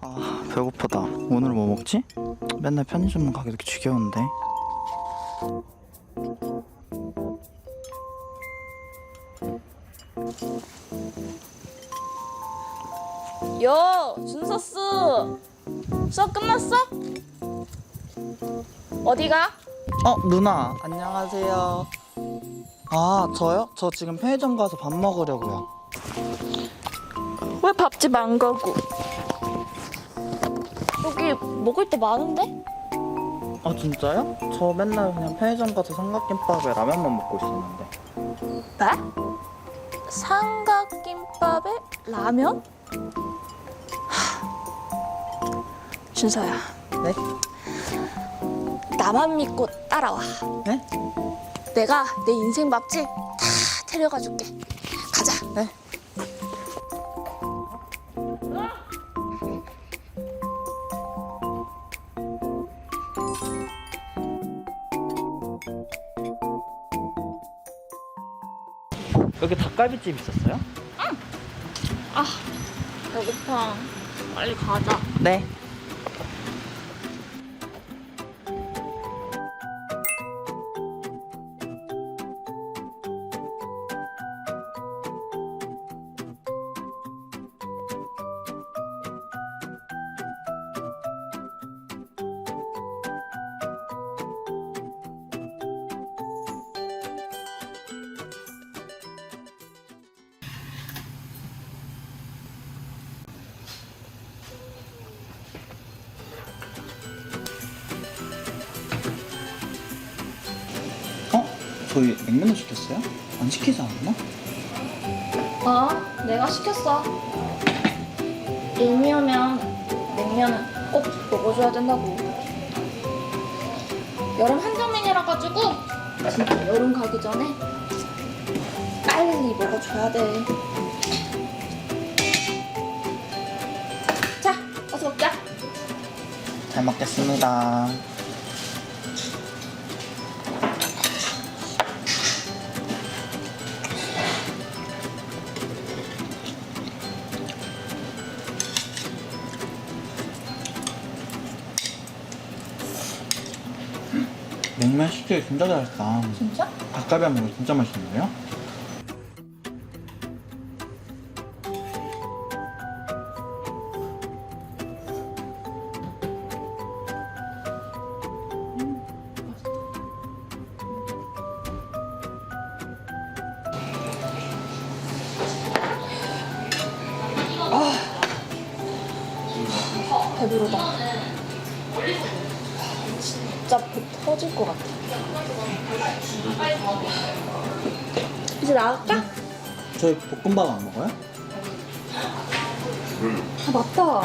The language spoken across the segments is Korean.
아 배고프다 오늘 뭐 먹지? 맨날 편의점 가기 이렇게 지겨운데 여 준서스 수업 끝났어? 어디가? 어 누나 안녕하세요 아 저요? 저 지금 편의점 가서 밥 먹으려고요 왜 밥집 안 가고? 여기 먹을 때 많은데? 아 진짜요? 저 맨날 그냥 편의점 가서 삼각김밥에 라면만 먹고 있었는데 뭐? 삼각김밥에 라면? 하, 준서야 네? 나만 믿고 따라와. 네? 내가 내 인생 밥집 다 데려가 줄게. 가자. 네? 여기 닭갈비집 있었어요? 아 배고파. 빨리 가자. 네 저희 냉면을 시켰어요? 안 시키지 않았나? 어 내가 시켰어 일미 오면 냉면은 꼭 먹어줘야 된다고 여름 한정메뉴라 가지고 진짜 여름 가기 전에 빨리 먹어줘야 돼. 자, 어서 먹자. 잘 먹겠습니다 시키기 진짜 잘했다 진짜? 닭갈비 한 먹으면 진짜 맛있는데요? 배부르다. 진짜 배 터질 것 같아. 이제 나갈까? 저희 볶음밥 안 먹어요? 아 맞다.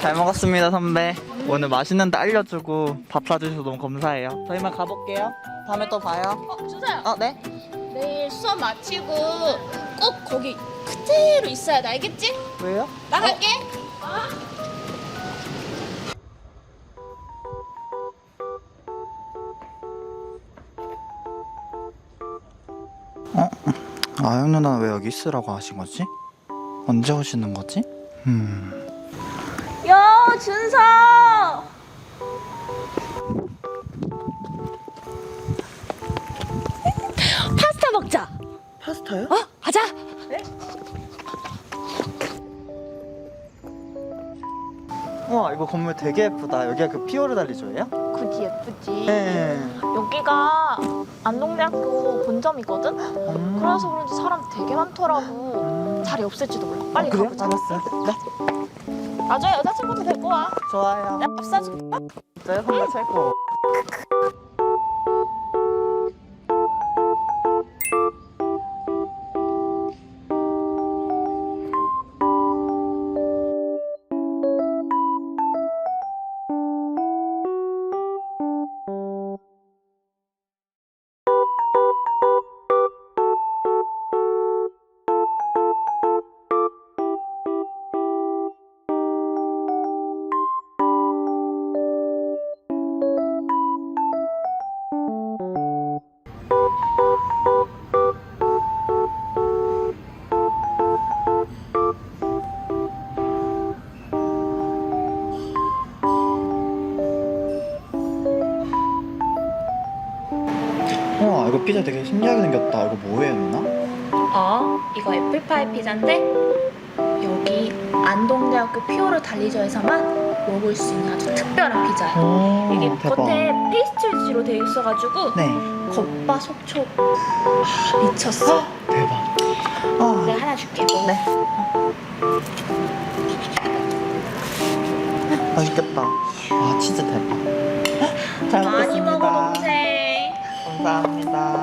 잘 먹었습니다 선배 오늘 맛있는 데 알려주고 밥 사주셔서 너무 감사해요 저희만 가볼게요 다음에 또 봐요 어 준서야. 어 네? 내일 수업 마치고 꼭 거기 그대로 있어야 돼 알겠지? 왜요? 나갈게. 아영 누나 왜 여기 있으라고 하신 거지? 언제 오시는 거지? 음야 준서. 파스타 먹자. 파스타요? 어 가자. 우와 이거 건물 되게 예쁘다 여기가 그 피오르 달리조예요? 그지 예쁘지. 네. 여기가 안동대학교 본점이거든. 음. 그래서 그런지 사람 되게 많더라고. 자리 없을지도 몰라. 빨리 아, 그래요? 가보자. 알았어요. 네. 나중에 여자친구도 데리고 와. 좋아요. 내가 밥 사줄게. 진짜요? 선배 최고. 이거 피자 되게 신기하게 생겼다. 이거 뭐예요 누나? 어, 이거 애플파이 피자인데 여기 안동대학교 피오르 달리저에서만 먹을 수 있는 아주 특별한 피자야. 오, 이게 어. 겉에 페이스트리지로 되어 있어가지고 네. 겉바 속촉 아, 미쳤어. 대박. 아, 내가 하나 줄게. 네. 맛있겠다. 와 진짜 대박. 잘 감사합니다.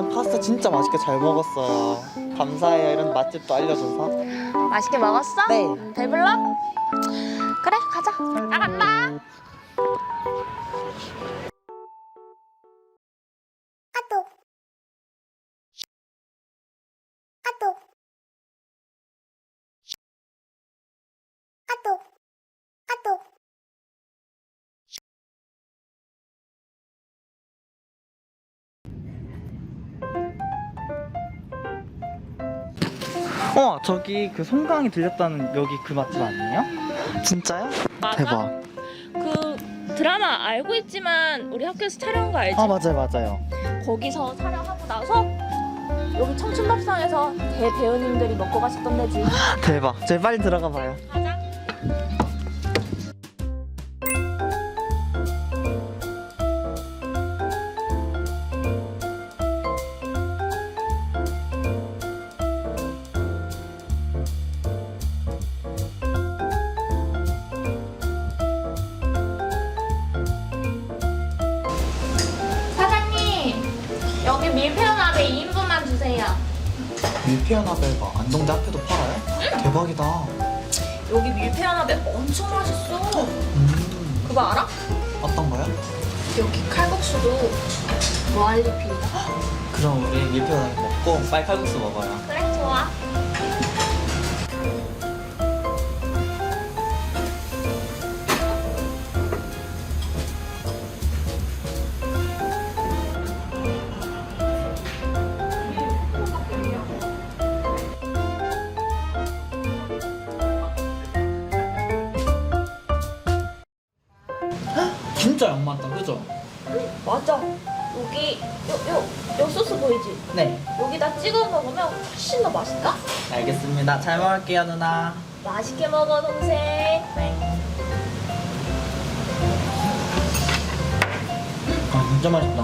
오늘 파스타 진짜 맛있게 잘 먹었어요. 감사해요. 이런 맛집도 알려줘서. 맛있게 먹었어? 네. 배불러? 그래 가자. 나간다. 어 저기 그 송강이 들렸다는 여기 그 맛집 아니에요? 진짜요? 맞아. 대박. 그 드라마 알고 있지만 우리 학교에서 촬영한 거 알지? 아 맞아요 맞아요. 거기서 촬영하고 나서 여기 청춘밥상에서 대배우님들이 먹고 가셨던 데지. 대박. 저희 빨리 들어가 봐요. 가자. 밀푀유나베 2인분만 주세요. 밀피아나벨가 안동대 앞에도 팔아요? 대박이다. 여기 밀푀유나베 엄청 맛있어. 음 그거 알아? 어떤 거요? 여기 칼국수도 무알리필이다. 그럼 우리 밀피아나벨 먹고 빨리 칼국수 먹어요. 그래, 좋아. 진짜 양 많다, 그죠? 맞아. 여기 요, 요, 요 소스 보이지? 네. 여기다 찍어 먹으면 훨씬 더 맛있다. 알겠습니다. 잘 먹을게요 누나. 맛있게 먹어, 동생. 네. 아 진짜 맛있다.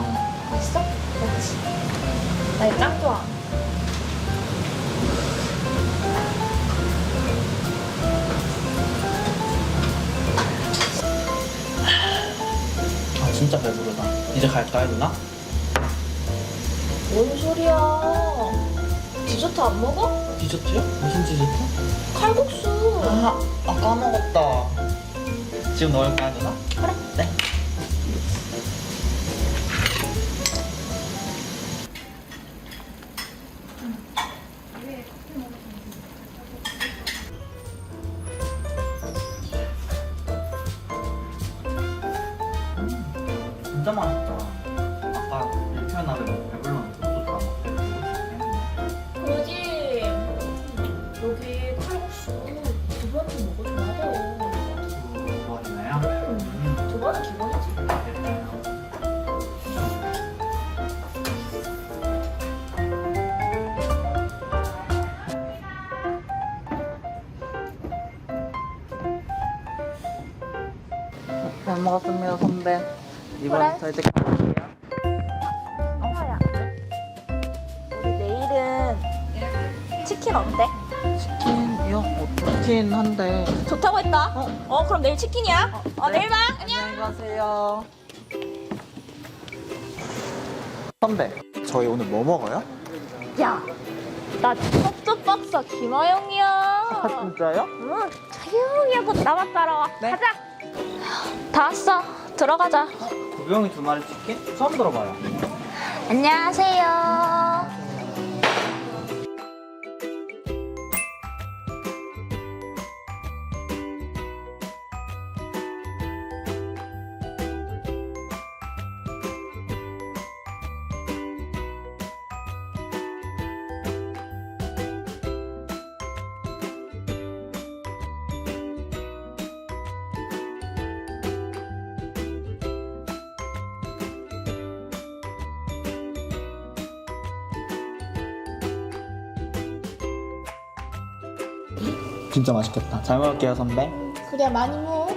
맛있어? 그렇지. 나 이거 짱 좋아. 진짜 배부르다. 이제 갈까요 누나? 뭔 소리야? 디저트 안 먹어? 디저트요? 무슨 디저트? 칼국수. 아, 아 까먹었다. 지금 넣을까요 누나? 진짜 맛있다. 아까 일찍 나서 너무 배불러서 그것도 다 먹고. 그러지. 여기 칼국수 두 번은 먹어도 맛있어. 그거 좋아하시나요? 두 번은 기본이지. 잘 먹었습니다, 선배. 이번 그래. 저 이제 가볼게요. 어머야. 우리 내일은 치킨 어때? 치킨이요? 뭐 좋긴 한데. 좋다고 했다. 어? 어, 그럼 내일 치킨이야. 어, 네. 내일 봐. 안녕. 안녕히 가세요. 선배, 저희 오늘 뭐 먹어요? 야, 나 섭섭박사 김아영이야. 아 진짜요? 응, 조용히 하고 나만 따라와. 네. 가자. 다 왔어. 들어가자. 구병이 두 마리 치킨? 처음 들어봐요. 안녕하세요. 진짜 맛있겠다. 잘 먹을게요 선배. 그래 많이 먹어.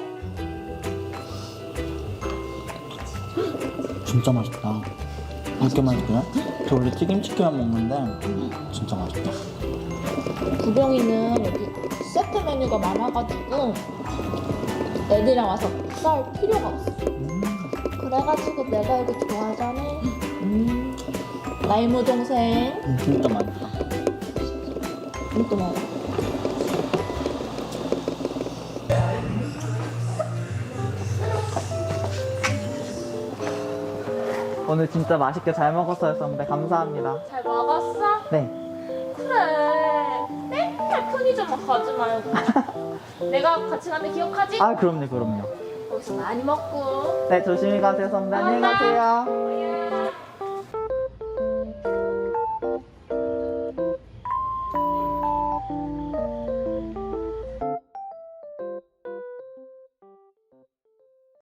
진짜 맛있다. 이렇게 맛있어요? 저 원래 튀김치킨만 먹는데 진짜 맛있다. 구병이는 여기 세트 메뉴가 많아가지고 애들이랑 와서 싸울 필요가 없어. 그래가지고 내가 이거 좋아하잖아. 음. 나이모 동생. 음, 진짜 맛있다. 이것도 먹어. 오늘 진짜 맛있게 잘 먹었어요 선배. 감사합니다. 잘 먹었어? 네. 그래. 맨날 편의점 가지 말고. 내가 같이 가는 데 기억하지? 아 그럼요 그럼요. 거기서 많이 먹고. 네 조심히 가세요 선배. 안녕히 가세요.